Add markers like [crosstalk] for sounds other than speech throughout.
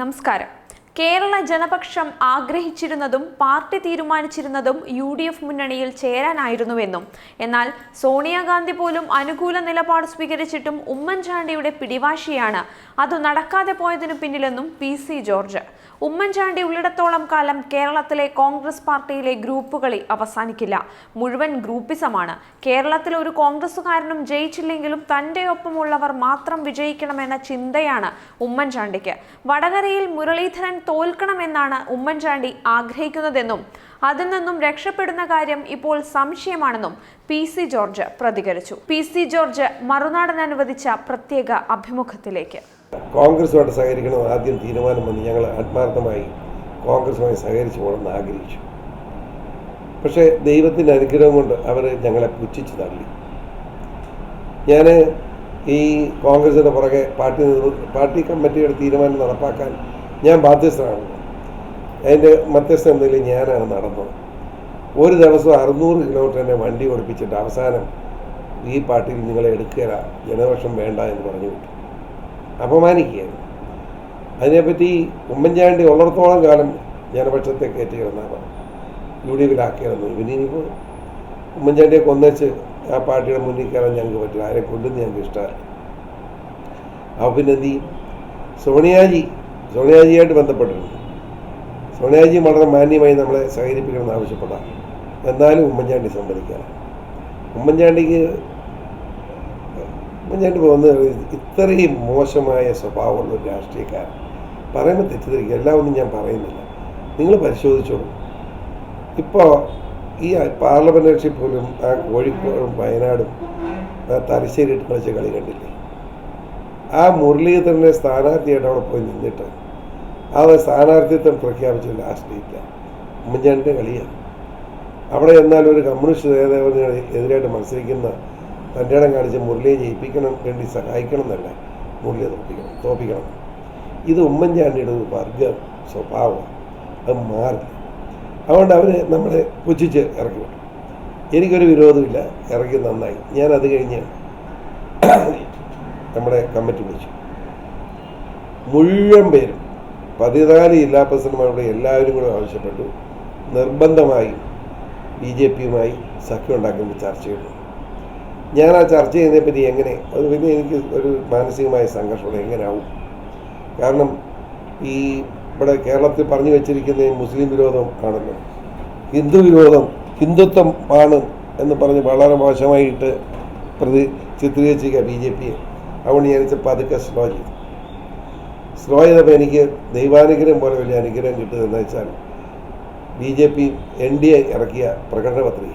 നമസ്കാരം. കേരള ജനപക്ഷം ആഗ്രഹിച്ചിരുന്നതും പാർട്ടി തീരുമാനിച്ചിരുന്നതും യു ഡി എഫ് മുന്നണിയിൽ ചേരാനായിരുന്നുവെന്നും എന്നാൽ സോണിയാഗാന്ധി പോലും അനുകൂല നിലപാട് സ്വീകരിച്ചിട്ടും ഉമ്മൻചാണ്ടിയുടെ പിടിവാശിയാണ് അത് നടക്കാതെ പോയതിനു പിന്നിലെന്നും പി സി ജോർജ്. ഉമ്മൻചാണ്ടി ഉള്ളിടത്തോളം കാലം കേരളത്തിലെ കോൺഗ്രസ് പാർട്ടിയിലെ ഗ്രൂപ്പുകളിൽ അവസാനിക്കില്ല. മുഴുവൻ ഗ്രൂപ്പിസമാണ്. കേരളത്തിൽ ഒരു കോൺഗ്രസുകാരനും ജയിച്ചില്ലെങ്കിലും തന്റെ ഒപ്പമുള്ളവർ മാത്രം വിജയിക്കണമെന്ന ചിന്തയാണ് ഉമ്മൻചാണ്ടിക്ക്. വടകരയിൽ മുരളീധരൻ തോൽക്കണമെന്നാണ് ഉമ്മൻചാണ്ടി ആഗ്രഹിക്കുന്നതെന്നും അതിൽ നിന്നും രക്ഷപ്പെടുന്ന കാര്യം ഇപ്പോൾ സംശയമാണെന്നും പി സി ജോർജ് പ്രതികരിച്ചു. പി സി ജോർജ് മറുനാടൻ അനുവദിച്ച പ്രത്യേക അഭിമുഖത്തിലേക്ക്. കോൺഗ്രസുമായിട്ട് സഹകരിക്കണം ആദ്യം തീരുമാനം വന്ന് ഞങ്ങൾ ആത്മാർത്ഥമായി കോൺഗ്രസുമായി സഹകരിച്ചു പോകണമെന്ന് ആഗ്രഹിച്ചു. പക്ഷേ ദൈവത്തിന്റെ അനുഗ്രഹം കൊണ്ട് അവർ ഞങ്ങളെ പുച്ഛിച്ച് തള്ളി. ഞാൻ ഈ കോൺഗ്രസിന്റെ പുറകെ പാർട്ടി പാർട്ടി കമ്മിറ്റിയുടെ തീരുമാനം നടപ്പാക്കാൻ ഞാൻ ബാധ്യസ്ഥനാണ്. അതിന്റെ മധ്യസ്ഥ എന്തെങ്കിലും ഞാനാണ് നടന്നത്. ഒരു ദിവസം അറുന്നൂറ് കിലോമീറ്റർ എന്നെ വണ്ടി ഓടിപ്പിച്ചിട്ട് അവസാനം ഈ പാർട്ടിയിൽ നിങ്ങളെ എടുക്കുക ജനപക്ഷം വേണ്ട എന്ന് പറഞ്ഞു വിട്ടു. അപമാനിക്കുകയായിരുന്നു. അതിനെപ്പറ്റി ഉമ്മൻചാണ്ടി ഉള്ളിടത്തോളം കാലം ജനപക്ഷത്തെ കയറ്റി കിടന്നവർ യു ഡി എഫിലാക്കിയിരുന്നു ഇവനിപ്പോൾ ഉമ്മൻചാണ്ടിയെ കൊന്നേച്ച് ആ പാർട്ടിയുടെ മുന്നിൽ കയറാൻ ഞങ്ങൾക്ക് പറ്റില്ല. ആരെ കൊണ്ടുവന്ന് ഞങ്ങൾക്ക് ഇഷ്ടമല്ല. അപ്പോൾ പിന്നെ നീ സോണിയാജി സോണിയാജിയായിട്ട് ബന്ധപ്പെട്ടിരുന്നു സോണിയാജി വളരെ മാന്യമായി നമ്മളെ സഹകരിപ്പിക്കണമെന്ന് ആവശ്യപ്പെടാം. എന്നാലും ഉമ്മൻചാണ്ടി സമ്മതിക്കാറ് ഉമ്മൻചാണ്ടിക്ക് ഉമ്മൻചാണ്ടി പോകുന്ന ഇത്രയും മോശമായ സ്വഭാവമുള്ള ഒരു രാഷ്ട്രീയക്കാരൻ. പറയുമ്പോൾ തെറ്റിദ്ധരിക്കുക എല്ലാം ഒന്നും ഞാൻ പറയുന്നില്ല. നിങ്ങൾ പരിശോധിച്ചോളൂ. ഇപ്പോൾ ഈ പാർലമെന്റ് പോലും ആ കോഴിക്കോടും വയനാടും ആ തലശ്ശേരി കളിച്ച കളി കണ്ടില്ലേ? ആ മുരളീധരനെ സ്ഥാനാർത്ഥിയായിട്ട് അവിടെ പോയി നിന്നിട്ട് ആ സ്ഥാനാർത്ഥിത്വം പ്രഖ്യാപിച്ച ലാസ്റ്റ് ഉമ്മൻചാണ്ടിന്റെ കളിയാണ്. അവിടെ എന്നാൽ ഒരു കമ്മ്യൂണിസ്റ്റ് നേതാവിന് എതിരായിട്ട് മത്സരിക്കുന്ന തന്റെ കാണിച്ച് മുരളിയെ ജയിപ്പിക്കണം വേണ്ടി സഹായിക്കണം എന്നല്ല മുരളിയെ തോപ്പിക്കണം തോപ്പിക്കണം ഇത് ഉമ്മൻചാണ്ടിയുടെ ഒരു വർഗ സ്വഭാവം. അത് മാറില്ല. അതുകൊണ്ട് അവർ നമ്മളെ പുച്ഛിച്ച് ഇറക്കി വിട്ടു എനിക്കൊരു വിരോധമില്ല. ഇറക്കി നന്നായി. ഞാൻ അത് കഴിഞ്ഞ് നമ്മുടെ കമ്മിറ്റി വിളിച്ചു. മുഴുവൻ പേരും പതിനാല് ജില്ലാ പ്രസിഡന്റുമാരുടെ എല്ലാവരും കൂടെ ആവശ്യപ്പെട്ടു. നിർബന്ധമായി ബി ജെ പിയുമായി സഖ്യം ഉണ്ടാക്കുന്ന ചർച്ച ചെയ്തു ഞാൻ ആ ചർച്ച ചെയ്യുന്നതിനെപ്പറ്റി എങ്ങനെ അത് പിന്നെ എനിക്ക് ഒരു മാനസികമായ സംഘർഷമുണ്ട് എങ്ങനെയാവും? കാരണം ഈ ഇവിടെ കേരളത്തിൽ പറഞ്ഞു വെച്ചിരിക്കുന്ന മുസ്ലിം വിരോധം ആണല്ലോ. ഹിന്ദു വിരോധം ഹിന്ദുത്വം ആണ് എന്ന് പറഞ്ഞ് വളരെ മോശമായിട്ട് പ്രതി ചിത്രീകരിച്ചിരിക്കുക ബി ജെ പിയെ അതുകൊണ്ട് ഞാൻ പതുക്കെ സ്ലോ സ്ലോ എനിക്ക് ദൈവാനുഗ്രഹം പോലെ വലിയ അനുഗ്രഹം കിട്ടുന്നതെന്ന് വെച്ചാൽ B J P N D A ഇറക്കിയ പ്രകടനപത്രിക.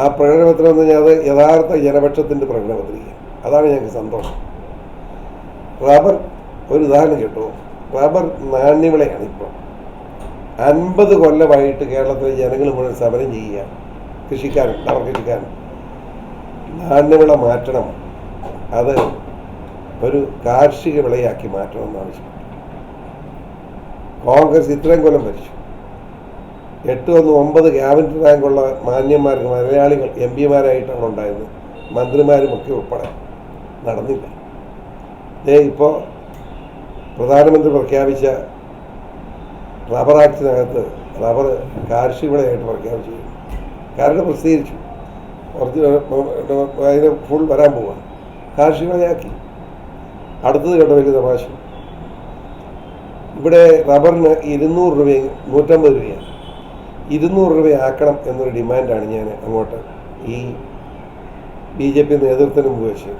ആ പ്രകടനപത്രം എന്ന് പറഞ്ഞാൽ അത് യഥാർത്ഥ ജനപക്ഷത്തിന്റെ പ്രകടനപത്രിക. അതാണ് ഞങ്ങൾക്ക് സന്തോഷം. റബ്ബർ ഒരു ഉദാഹരണം കേട്ടോ. റബ്ബർ നാണ്യവിളയാണ് ഇപ്പോൾ അൻപത് കൊല്ലമായിട്ട് കേരളത്തിലെ ജനങ്ങൾ മുഴുവൻ സമരം ചെയ്യുക. കൃഷിക്കാരൻ റബ്ബർ കൃഷിക്കാരൻ നാണ്യവിള മാറ്റണം. അത് ഒരു കാർഷിക വിളയാക്കി മാറ്റണമെന്നാണ് കോൺഗ്രസ് ഇത്രയും കൊല്ലം ഭരിച്ചു. എട്ട് ഒന്ന് ഒമ്പത് ക്യാബിനറ്റ് റാങ്കുള്ള മാന്യന്മാർക്ക് മലയാളികൾ എം പിമാരായിട്ടാണ് ഉണ്ടായിരുന്നത് മന്ത്രിമാരും ഒക്കെ ഉൾപ്പെടെ നടന്നില്ല. ദേ ഇപ്പോൾ പ്രധാനമന്ത്രി പ്രഖ്യാപിച്ച റബ്ബർ ആക്ടിനകത്ത് റബ്ബർ കാർഷിക വിളയായിട്ട് പ്രഖ്യാപിച്ചു. കാരണം പ്രസിദ്ധീകരിച്ചു. കുറച്ച് അതിന് ഫുൾ വരാൻ പോവാണ്. കാർഷിക വിളയാക്കി. അടുത്തത് കേട്ടോ വലിയ തമാശ. ഇവിടെ റബ്ബറിന് ഇരുന്നൂറ് രൂപയും നൂറ്റമ്പത് രൂപയാണ്. ഇരുന്നൂറ് രൂപയാക്കണം എന്നൊരു ഡിമാൻഡാണ് ഞാൻ അങ്ങോട്ട് ഈ ബി ജെ പി നേതൃത്വത്തിന് മുമ്പ് വെച്ച്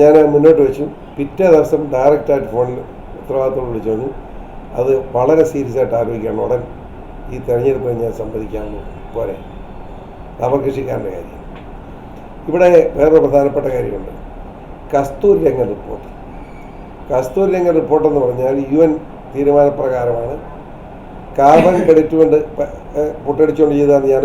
ഞാൻ മുന്നോട്ട് വെച്ചു. പിറ്റേ ദിവസം ഡയറക്റ്റായിട്ട് ഫോണിൽ ഉത്തരവാദിത്തോട് വിളിച്ചു പറഞ്ഞു. അത് വളരെ സീരിയസ് ആയിട്ട് ആലോചിക്കുകയാണ് ഉടൻ ഈ തെരഞ്ഞെടുപ്പിൽ ഞാൻ സംവദിക്കാമെന്ന് പോരെ. റബ്ബർ കൃഷിക്കാരന്റെ കാര്യം. ഇവിടെ വേറൊരു പ്രധാനപ്പെട്ട കാര്യമുണ്ട്. കസ്തൂരി രംഗ റിപ്പോർട്ട്. കസ്തൂരി രംഗ റിപ്പോർട്ട് എന്ന് പറഞ്ഞാൽ യു എൻ തീരുമാനപ്രകാരമാണ്. കാർബൺ [laughs] ക്രെഡിറ്റ് കൊണ്ട് പൊട്ടടിച്ചുകൊണ്ട് ചെയ്തതാണ് ഞാൻ